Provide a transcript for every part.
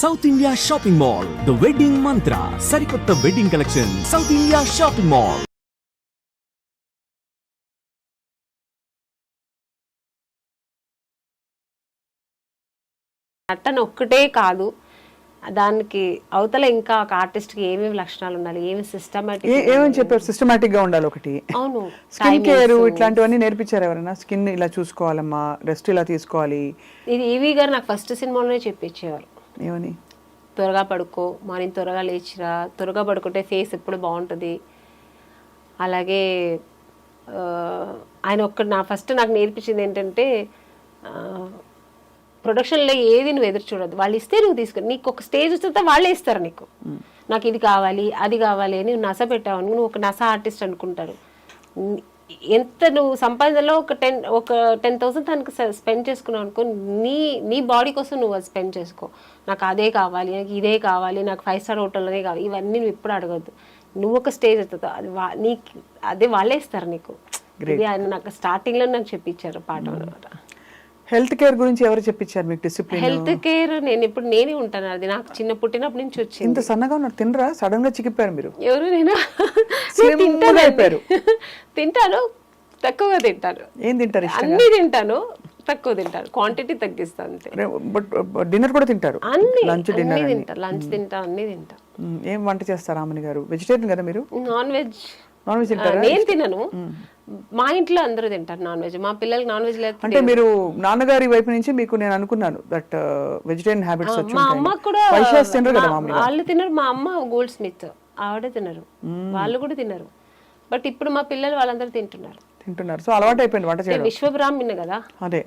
South India shopping mall the wedding Mantra సరికొత్త wedding collection South India shopping mall నటన ఒక్కటే కాదు దానికి అవతల ఇంకా ఒక ఆర్టిస్ట్కి ఏమేమి లక్షణాలు ఉండాలి ఏమి సిస్టమేటిక్ ఏమని చెప్పారు? సిస్టమేటిక్గా ఉండాలి ఒకటి. అవును స్కిన్ కేర్ ఇట్లాంటివన్నీ నేర్పించారు ఎవరైనా? స్కిన్ ఇలా చూసుకోవాలమ్మా రెస్ట్ ఇలా తీసుకోవాలి. ఇది ఈవీ గారు నాకు ఫస్ట్ సినిమాలోనే చెప్పించేవారు. ఏమని? త్వరగా పడుకో మార్నింగ్ త్వరగా లేచిరా. త్వరగా పడుకుంటే ఫేస్ ఎప్పుడు బాగుంటుంది. అలాగే ఆయన ఒక్క నా ఫస్ట్ నాకు నేర్పించింది ఏంటంటే ప్రొడక్షన్లో ఏది నువ్వు ఎదురు చూడదు వాళ్ళు ఇస్తే నువ్వు తీసుకుని నీకు ఒక స్టేజ్ వస్తే వాళ్ళే ఇస్తారు నీకు. నాకు ఇది కావాలి అది కావాలి అని నువ్వు నస పెట్టావు. నువ్వు ఒక నస ఆర్టిస్ట్ అనుకుంటారు. ఎంత నువ్వు సంపాదనలో ఒక టెన్ ఒక టెన్ థౌసండ్ దానికి స్పెండ్ చేసుకున్నావు అనుకో నీ నీ బాడీ కోసం నువ్వు అది స్పెండ్ చేసుకో. నాకు అదే కావాలి నాకు ఇదే కావాలి నాకు ఫైవ్ స్టార్ హోటల్లోనే కావాలి ఇవన్నీ నువ్వు ఎప్పుడు అడగద్దు. నువ్వు ఒక స్టేజ్ అవుతుంది అది నీకు అదే వాళ్ళే ఇస్తారు నీకు. ఇది ఆయన నాకు స్టార్టింగ్లో నాకు చెప్పించారు పాట అనమాట హెల్త్ కేర్ గురించి ఎవరు చెప్పించారు మీకు డిసిప్లిన్? హెల్త్ కేర్ నేను ఇప్పుడు నేనే ఉంటాను అది నాకు చిన్న పుట్టినప్పటి నుంచి వచ్చింది. ఇంత సన్నగా ఉన్నారు. తినరా? సడన్గా చిక్కిపోయారు మీరు. ఎవరు? నేను అయిపోయారు. తింటాను తక్కువగా తింటాను. ఏం తింటారు అన్ని తింటాను తక్కువ తింటాను. క్వాంటిటీ తగ్గిస్తాను అంతే. బట్ డిన్నర్ కూడా తింటారు. అన్ని లంచ్ డిన్నర్ తింటా. లంచ్ తింటా అన్ని తింటా. ఏం వంట చేస్తారు రామని గారు? వెజిటేరియన్ కదా మీరు? Non veg. నాన్ వెజ్ తింటారా? నేను తినను. మా ఇంట్లో అందరూ తింటారు నాన్ వెజ్ మా పిల్లలకి నాన్ వెజ్ లేదు అంటే మీరు నాన్నగారి వైపు నుంచి మీకు నేను అనుకున్నాను దట్ వెజిటేరియన్ హ్యాబిట్స్ వచ్చి మా అమ్మ కూడా తినరు కదా వాళ్ళు తినరు. మా అమ్మ గోల్డ్ స్మిత్ ఆవిడ తినరు. వాళ్ళు కూడా తినరు. బట్ ఇప్పుడు మా పిల్లలు వాళ్ళందరూ తింటున్నారు. తింటున్నారు. సో అలవాటు అయిపోయింది వంట చేయడం. విశ్వబ్రాహ్మణ్ కదా? అదే.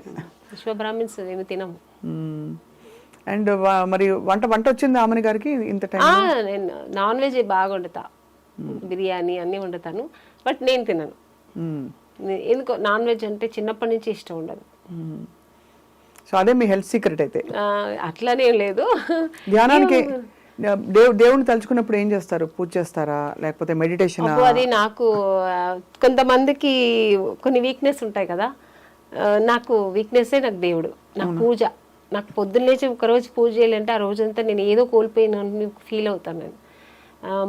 విశ్వబ్రాహ్మిన్స్ ఏమి తినము. అండ్ మరి వంట వంట వచ్చింది ఆమెని గారికి ఇంత టైం ఆ, నేను నాన్ వెజ్ బాగా వండుతా బిర్యానీ అన్నీ వండుతాను బట్ నేను తినను. ఎందుకో నాన్ వెజ్ అంటే చిన్నప్పటి నుంచి ఇష్టం ఉండదు. సో అదే మీ హెల్త్ సీక్రెట్ అయితే. అట్లనేం లేదు. ధ్యానానికి దేవు దేవుని తలుచుకున్నప్పుడు ఏం చేస్తారు? పూజ చేస్తారా? లేకపోతే మెడిటేషన్ అది నాకు కొంతమందికి కొన్ని వీక్నెస్ ఉంటాయి కదా. నాకు వీక్నెస్సే నాకు దేవుడు నాకు పూజ. నాకు పొద్దున్న లేచి ఒక రోజు పూజ చేయాలంటే ఆ రోజంతా నేను ఏదో కోల్పోయిన ఫీల్ అవుతాను నేను.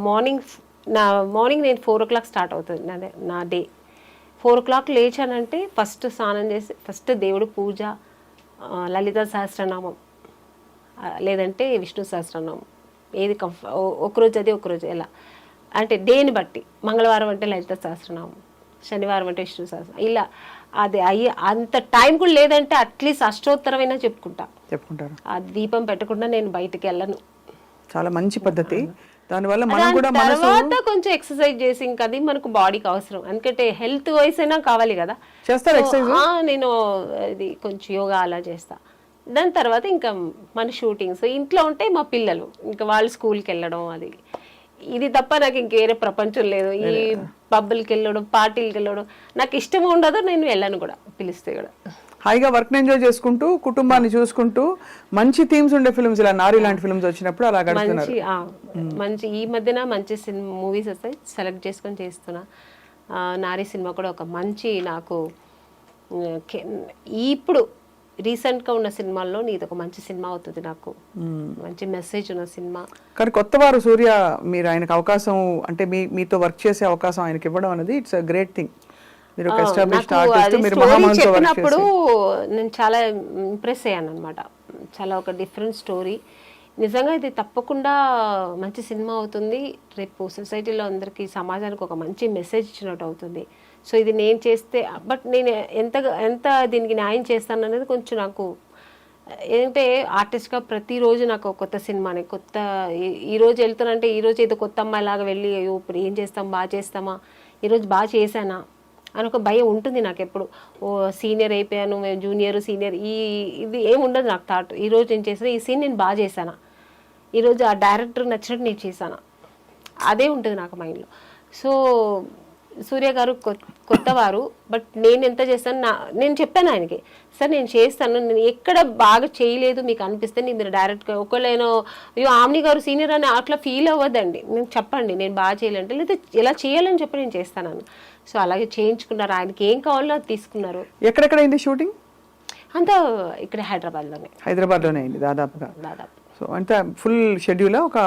మార్నింగ్ నా మార్నింగ్ నేను ఫోర్ ఓ క్లాక్ స్టార్ట్ అవుతుంది. నాదే నా డే ఫోర్ ఓ క్లాక్ లేచానంటే ఫస్ట్ స్నానం చేసి ఫస్ట్ దేవుడు పూజ లలిత సహస్రనామం లేదంటే విష్ణు సహస్రనామం. ఏది కంఫ ఓ- ఒకరోజు అది ఒకరోజు ఎలా? అంటే దేని బట్టి? మంగళవారం అంటే లలిత సహస్రనామం శనివారం అంటే విష్ణు సహస్రం ఇలా అది అయ్యి అంత టైం కూడా లేదంటే అట్లీస్ట్ అష్టోత్తరమైనా చెప్పుకుంటా. చెప్పుకుంటారు. ఆ దీపం పెట్టకుండా నేను బయటికి వెళ్ళను. చాలా మంచి పద్ధతి. దానివల్ల మనం కూడా తర్వాత కొంచెం ఎక్సర్సైజ్ చేసి ఇంకా అది మనకు బాడీకి అవసరం. ఎందుకంటే హెల్త్ వైస్ అయినా కావాలి కదా. చేస్తారు ఆ, నేను ఇది కొంచెం యోగా అలా చేస్తా. దాని తర్వాత ఇంకా మన షూటింగ్స్ ఇంట్లో ఉంటే మా పిల్లలు ఇంకా వాళ్ళు స్కూల్కి వెళ్ళడం అది. ఇది తప్ప నాకు ఇంక వేరే ప్రపంచం లేదు. ఈ పబ్బులకి వెళ్ళడం పార్టీలకి వెళ్ళడం నాకు ఇష్టం ఉండదు నేను వెళ్ళను కూడా పిలిస్తే కూడా. హాయిగా వర్క్ ఎంజాయ్ చేసుకుంటూ కుటుంబాన్ని చూసుకుంటూ మంచి థీమ్స్ ఉండే ఫిల్మ్స్ ఇలా నారి లాంటి ఫిల్మ్స్ వచ్చినప్పుడు అలా మంచి మంచి ఈ మధ్యన మంచి సినిమా మూవీస్ వస్తాయి సెలెక్ట్ చేసుకొని చేస్తున్నా. నారి సినిమా కూడా ఒక మంచి నాకు ఇప్పుడు రీసెంట్గా ఉన్న సినిమాల్లో నీది ఒక మంచి సినిమా అవుతుంది నాకు. మంచి మెసేజ్ ఉన్న సినిమా. కానీ కొత్త వారు సూర్య మీరు ఆయనకు అవకాశం అంటే మీ మీతో వర్క్ చేసే అవకాశం ఆయనకి ఇవ్వడం అనేది ఇట్స్ గ్రేట్ థింగ్. మీరు ఒక ఎస్టాబ్లిష్డ్ ఆర్టిస్ట్ చెప్పినప్పుడు నేను చాలా ఇంప్రెస్ అయ్యాను అనమాట చాలా ఒక డిఫరెంట్ స్టోరీ నిజంగా ఇది తప్పకుండా మంచి సినిమా అవుతుంది. రేపు సొసైటీలో అందరికీ సమాజానికి ఒక మంచి మెసేజ్ ఇచ్చినట్టు అవుతుంది. సో ఇది నేను చేస్తే బట్ నేను ఎంత ఎంత దీనికి న్యాయం చేస్తాను అనేది కొంచెం నాకు ఏంటంటే ఆర్టిస్ట్గా ప్రతిరోజు నాకు కొత్త సినిమానే కొత్త ఈ- ఈ రోజు వెళ్తానంటే ఈ రోజు ఏదో కొత్త అమ్మాయి లాగా వెళ్ళి అయ్యో ఇప్పుడు ఏం చేస్తాం బాగా చేస్తామా? ఈరోజు బాగా చేశానా? అని ఒక భయం ఉంటుంది నాకు ఎప్పుడు ఓ సీనియర్ అయిపోయాను మేము జూనియర్ సీనియర్ ఈ ఇది ఏముండదు నాకు థాట్ ఈరోజు నేను చేసిన ఈ సీన్ నేను బాగా చేశానా? ఈరోజు ఆ డైరెక్టర్ నచ్చినట్టు నేను చేశానా? అదే ఉంటుంది నాకు మైండ్లో సో సూర్య గారు కొత్తవారు బట్ నేను ఎంత చేస్తాను నా నేను చెప్పాను ఆయనకి సార్ నేను చేస్తాను నేను ఎక్కడ బాగా చేయలేదు మీకు అనిపిస్తే నేను డైరెక్ట్గా ఒకవేళ అయ్యో ఆమ్ని గారు సీనియర్ అని అట్లా ఫీల్ అవ్వద్దండి నేను చెప్పండి నేను బాగా చేయాలంటే లేదా ఇలా చేయాలని చెప్పి నేను చేస్తాను సో అలాగే చేయించుకున్నారు. ఆయనకి ఏం కావాలో అది తీసుకున్నారు. ఎక్కడెక్కడ అయింది షూటింగ్? అంతా ఇక్కడ హైదరాబాద్లోనే. హైదరాబాద్లోనే అయింది దాదాపుగా. దాదాపు. సో అంటే ఫుల్ షెడ్యూల్ ఒక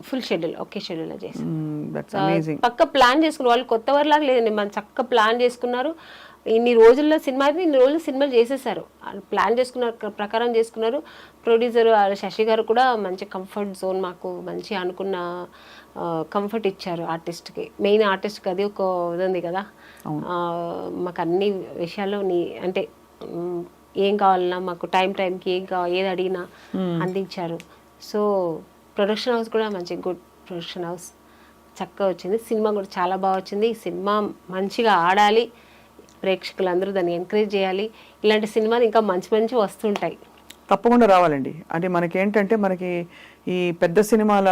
ఫుల్ షెడ్యూల్ ఒకే షెడ్యూల్ చేసి పక్క ప్లాన్ చేసుకున్నారు. వాళ్ళు కొత్త వారిలాగా లేదండి. మనం చక్క ప్లాన్ చేసుకున్నారు. ఇన్ని రోజుల్లో సినిమా అయితే ఇన్ని రోజులు సినిమాలు చేసేసారు. ప్లాన్ చేసుకున్న ప్రకారం చేసుకున్నారు. ప్రొడ్యూసర్ శశి గారు కూడా మంచి కంఫర్ట్ జోన్ మాకు మంచి అనుకున్న కంఫర్ట్ ఇచ్చారు ఆర్టిస్ట్కి. మెయిన్ ఆర్టిస్ట్కి అది ఒక ఇది ఉంది కదా మాకు అన్ని విషయాల్లో నీ అంటే ఏం కావాలన్నా మాకు టైం టైంకి ఏం కావాలి ఏది అడిగినా అందించారు. సో ప్రొడక్షన్ హౌస్ కూడా మంచి గుడ్ ప్రొడక్షన్ హౌస్ చక్కగా వచ్చింది. సినిమా కూడా చాలా బాగా వచ్చింది. ఈ సినిమా మంచిగా ఆడాలి. ప్రేక్షకులందరూ దాన్ని ఎంకరేజ్ చేయాలి. ఇలాంటి సినిమాలు ఇంకా మంచి మంచి వస్తుంటాయి. తప్పకుండా రావాలండి. అంటే మనకి ఏంటంటే మనకి ఈ పెద్ద సినిమాల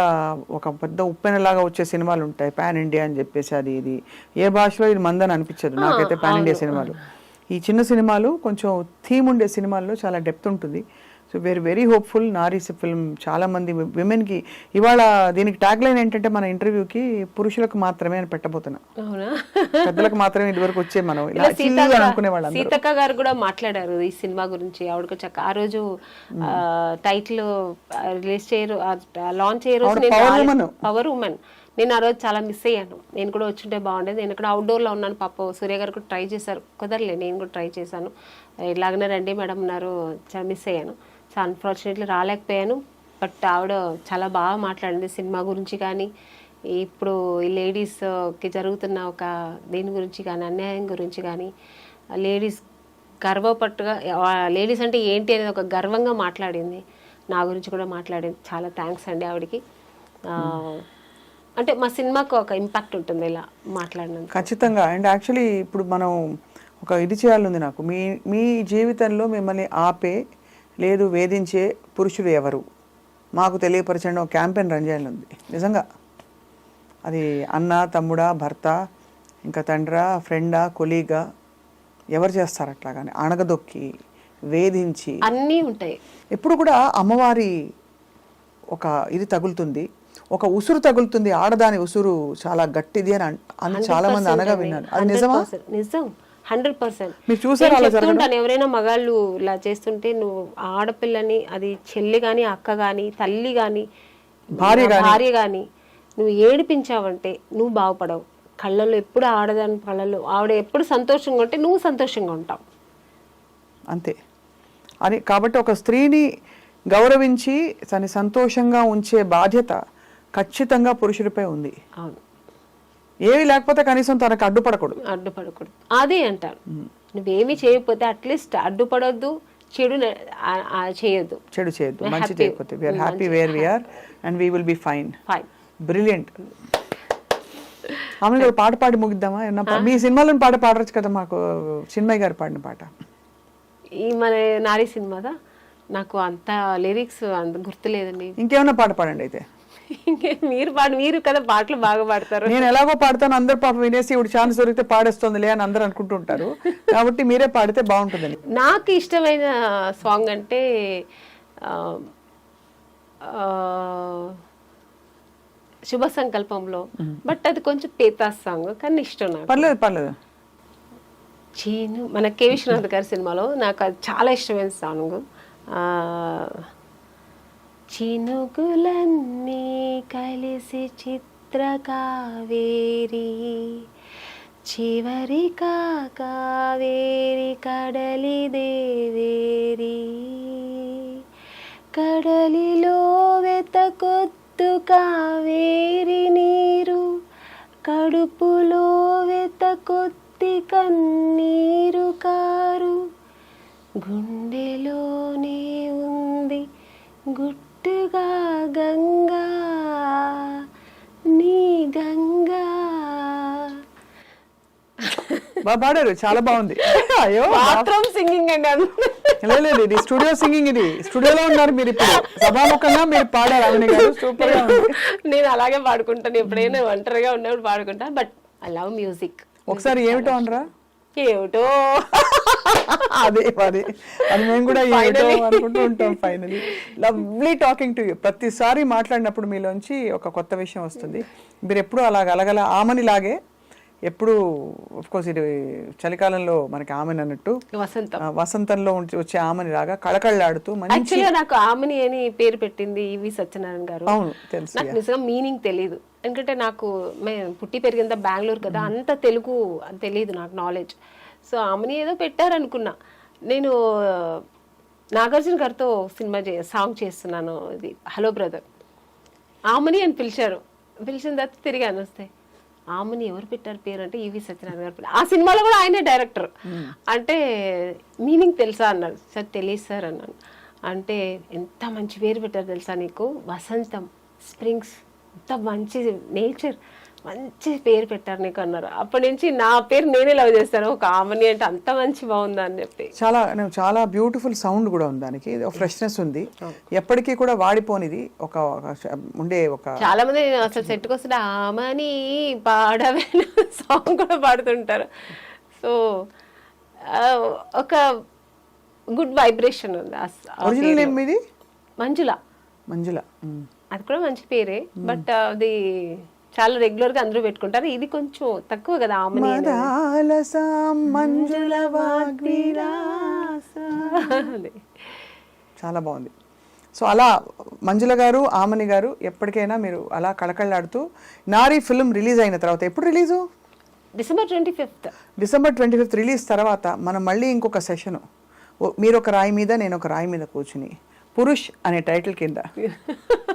ఒక పెద్ద ఉప్పెనలాగా వచ్చే సినిమాలు ఉంటాయి. పాన్ ఇండియా అని చెప్పేసి అది ఇది. ఏ భాషలో ఇది మందని అనిపించదు. నాకైతే పాన్ ఇండియా సినిమాలు. ఈ చిన్న సినిమాలు కొంచెం థీమ్ ఉండే సినిమాల్లో చాలా డెప్త్ ఉంటుంది. So very very hopeful Naari's film చాలా మంది విమెన్కి ఇవాళ దీనికి ట్యాగ్ లైన్ ఏంటంటే మన ఇంటర్వ్యూకి పురుషులకు మాత్రమే అని పెట్టబోతున్నా అవునా? పెద్దలకు మాత్రమే ఇదివరకు వచ్చే మనం. అనుకునే సీతక్క గారు కూడా మాట్లాడారు ఈ సినిమా గురించి. ఆవిడకు చక్క ఆ రోజు టైటిల్ రిలీజ్ చేయరు లాంచ్ చేయరు. పవర్ ఉమెన్ నేను ఆ రోజు చాలా మిస్ అయ్యాను. నేను కూడా వచ్చుంటే బాగుండేది. నేను ఇక్కడ అవుట్డోర్లో ఉన్నాను. పాప సూర్య గారు కూడా ట్రై చేశారు. కుదరలే నేను కూడా ట్రై చేశాను. ఇలాగనే రండి మేడం ఉన్నారు చాలా మిస్ అయ్యాను. So unfortunately రాలేకపోయాను. బట్ ఆవిడ చాలా బాగా మాట్లాడింది సినిమా గురించి కానీ ఇప్పుడు ఈ లేడీస్కి జరుగుతున్న ఒక దీని గురించి కానీ అన్యాయం గురించి కానీ లేడీస్ గర్వపట్టుగా లేడీస్ అంటే ఏంటి అనేది ఒక గర్వంగా మాట్లాడింది. నా గురించి కూడా మాట్లాడింది. చాలా థ్యాంక్స్ అండి ఆవిడకి. అంటే మా సినిమాకు ఒక ఇంపాక్ట్ ఉంటుంది ఇలా మాట్లాడినందుకు. ఖచ్చితంగా. అండ్ యాక్చువల్లీ ఇప్పుడు మనం ఒక ఇది చేయాలనుంది నాకు. మీ మీ జీవితంలో మిమ్మల్ని ఆపే లేదు వేధించే పురుషుడు ఎవరు? మాకు తెలియపరచండి ఒక క్యాంపెయిన్ రన్ చేయాలనుంది. నిజంగా. అది అన్న తమ్ముడా భర్త ఇంకా తండ్రా ఫ్రెండా కొలీగా ఎవరు చేస్తారు అట్లా కానీ అణగదొక్కి వేధించి. అన్నీ ఉంటాయి. ఎప్పుడు కూడా అమ్మవారి ఒక ఇది తగులుతుంది. ఒక ఉసురు తగులుతుంది. ఆడదాని ఉసురు చాలా గట్టిది అని చాలా మంది అనగా విన్నాను అది నిజమా? 100% నిజం. Hundred percent. చెప్తుంటాను ఎవరైనా మగాళ్ళు ఇలా చేస్తుంటే నువ్వు ఆడపిల్లని అది చెల్లి గాని అక్క గాని తల్లి గాని భార్య భార్య గాని నువ్వు ఏడిపించావంటే నువ్వు బాగుపడవు. కళ్ళల్లో ఎప్పుడు ఆడదాని కళ్ళల్లో ఆవిడ ఎప్పుడు సంతోషంగా ఉంటే నువ్వు సంతోషంగా ఉంటావు. అంతే. అని కాబట్టి ఒక స్త్రీని గౌరవించి తన సంతోషంగా ఉంచే బాధ్యత ఖచ్చితంగా పురుషుడిపై ఉంది. అవును. ఏమీ లేకపోతే కనీసం తనకు అడ్డుపడకూడదు. అడ్డుపడకూడదు. అదే అంటారు. నువ్వేమి చేయకపోతే అట్లీస్ట్ అడ్డుపడొద్దు చెడు చేయొద్దు. చెడు చేయొద్దు. మంచి. చేయకపోతే. We are happy where we are and we will be fine fine brilliant ఆమె కూడా పాట పాడి ముగిద్దామా? మీ సినిమాలో పాట పాడవచ్చు కదా మాకు. చిన్మయ్య గారు పాడిన పాట. ఈ మన నారీ సినిమాదా? నాకు అంత లిరిక్స్ అంత గుర్తులేదండి. ఇంకేమైనా పాట పాడండి అయితే. ఇంకే మీరు పాడు మీరు కదా పాటలు బాగా పాడతారు. నేను ఎలాగో పాడతాను అందరు పాప వినేసి ఇప్పుడు ఛాన్స్ దొరికితే పాడేస్తుందిలే అని అందరూ అనుకుంటూ ఉంటారు కాబట్టి మీరే పాడితే బాగుంటుందని. నాకు ఇష్టమైన సాంగ్ అంటే శుభ సంకల్పంలో. బట్ అది కొంచెం పేతాస్ సాంగ్ కానీ ఇష్టం నాకు. పర్లేదు పర్లేదు. చీను మన కే. విశ్వనాథ్ గారి సినిమాలో నాకు అది చాలా ఇష్టమైన సాంగ్. ఆ, చినుకులన్నీ కలిసి చిత్ర కావేరి చివరి కావేరి కడలి దేవేరి. కడలిలో వెతకొత్తు కావేరి నీరు. కడుపులో వెతకొత్తి కన్నీరు కారు. గుండెలోనే గుట్టుగా గంగా నీ గంగా. బాగా పాడారు చాలా బాగుంది. అయ్యో బాత్రూమ్ సింగింగ్ అండి లేదు, ఇది స్టూడియో సింగింగ్ ఇది. స్టూడియోలో ఉన్నారు మీరు ఇప్పుడు. సభాముఖంగా మీరు పాడారు గారు. సూపర్గా ఉంది. నేను అలాగే పాడుకుంటాను. ఎప్పుడైనా ఒంటరిగా ఉన్నప్పుడు పాడుకుంటా బట్ ఐ లవ్ మ్యూజిక్ ఒకసారి ఏమిటో అనరా? ఏమిటో? అదే అది. అది మేము కూడా ఏమిటో అనుకుంటూ ఉంటాం finally lovely talking to you ప్రతిసారి మాట్లాడినప్పుడు మీలోంచి ఒక కొత్త విషయం వస్తుంది. మీరు ఎప్పుడు అలా అలగల ఆమని లాగే ఎప్పుడు కోర్స్ ఇది చలికాలంలో మనకి ఆమెను అన్నట్టు వసంతం. వసంతంలో వచ్చే ఆమెని లాగా కళకళలాడుతూ మంచి యాక్చువల్గా నాకు ఆమెని అని పేరు పెట్టింది ఈవి సత్యనారాయణ గారు. అవును తెలుసు నాకు నిజంగా మీనింగ్ తెలియదు ఎందుకంటే నాకు మేము పుట్టి పెరిగిందా బెంగళూరు కదా అంత తెలుగు తెలియదు నాకు నాలెడ్జ్ సో ఆమెని ఏదో పెట్టారనుకున్నా. నేను నాగార్జున గారితో సినిమా చే సాంగ్ చేస్తున్నాను ఇది హలో బ్రదర్. ఆమెని అని పిలిచారు. పిలిచిన తర్వాత తిరిగి అని వస్తే ఆమెని ఎవరు పెట్టారు పేరు అంటే ఈవి సత్యనారాయణ గారు. ఆ సినిమాలో కూడా ఆయనే డైరెక్టర్. అంటే మీనింగ్ తెలుసా? అన్నారు సార్ తెలియదు సార్ అన్నాను. అంటే ఎంత మంచి పేరు పెట్టారు తెలుసా నీకు? వసంతం స్ప్రింగ్స్ ఎంత మంచి నేచర్. మంచి పేరు పెట్టారు నీకు అన్నారు. అప్పటి నుంచి నా పేరు నేనే లవ్ చేస్తాను. ఒక ఆమెని అంటే అంత మంచి బాగుందా అని చెప్పి. చాలా చాలా బ్యూటిఫుల్ సౌండ్ కూడా ఉంది దానికి. ఫ్రెష్నెస్ ఉంది. ఎప్పటికీ కూడా వాడిపోనిది ఒక ఉండే ఒక చాలా మంది అసలు సెట్కి వస్తే ఆమని పాడవేన సాంగ్ కూడా పాడుతుంటారు. సో ఒక గుడ్ వైబ్రేషన్ ఉంది ఒరిజినల్. నేమ్ ఇది మంజుల. మంజుల. అది కూడా మంచి పేరే. బట్ అది చాలా రెగ్యులర్గా అందరూ పెట్టుకుంటారు. ఇది కొంచెం తక్కువ కదా మంజుల. చాలా బాగుంది. సో అలా మంజుల గారు ఆమని గారు ఎప్పటికైనా మీరు అలా కళకళలాడుతూ నారీ ఫిల్మ్ రిలీజ్ అయిన తర్వాత ఎప్పుడు release? December twenty fifth. December twenty fifth release తర్వాత మనం మళ్ళీ ఇంకొక సెషను. మీరు ఒక రాయి మీద నేను ఒక రాయి మీద కూర్చుని పురుష్ అనే టైటిల్ కింద.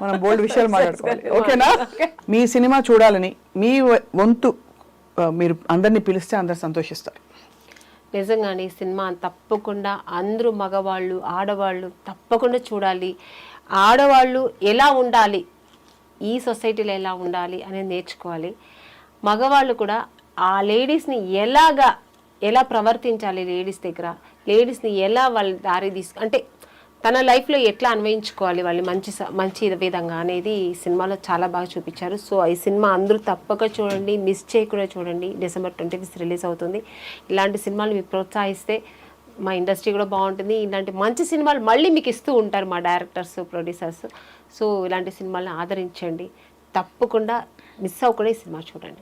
మనం బోల్డ్ విషయాలు మాట్లాడుకోవాలి. ఓకేనా? మీ సినిమా చూడాలని మీ వంతు మీరు అందరినీ పిలిస్తే అందరు సంతోషిస్తారు. నిజంగానే ఈ సినిమా తప్పకుండా అందరూ మగవాళ్ళు ఆడవాళ్ళు తప్పకుండా చూడాలి. ఆడవాళ్ళు ఎలా ఉండాలి? ఈ సొసైటీలో ఎలా ఉండాలి అనేది నేర్చుకోవాలి. మగవాళ్ళు కూడా ఆ లేడీస్ని ఎలాగా ఎలా ప్రవర్తించాలి లేడీస్ దగ్గర? లేడీస్ని ఎలా వాళ్ళ దారి తీసుకు అంటే తన లైఫ్లో ఎట్లా అన్వయించుకోవాలి వాళ్ళు మంచి స- మంచి విధంగా అనేది సినిమాలో చాలా బాగా చూపించారు. సో ఈ సినిమా అందరూ తప్పక చూడండి మిస్ చేయకుండా చూడండి. డిసెంబర్ ట్వంటీ ఫిఫ్త్ రిలీజ్ అవుతుంది. ఇలాంటి సినిమాలు మీరు ప్రోత్సహిస్తే మా ఇండస్ట్రీ కూడా బాగుంటుంది. ఇలాంటి మంచి సినిమాలు మళ్ళీ మీకు ఇస్తూ ఉంటారు మా డైరెక్టర్స్ ప్రొడ్యూసర్స్. సో ఇలాంటి సినిమాలను ఆదరించండి. తప్పకుండా మిస్ అవ్వకుండా ఈ సినిమా చూడండి.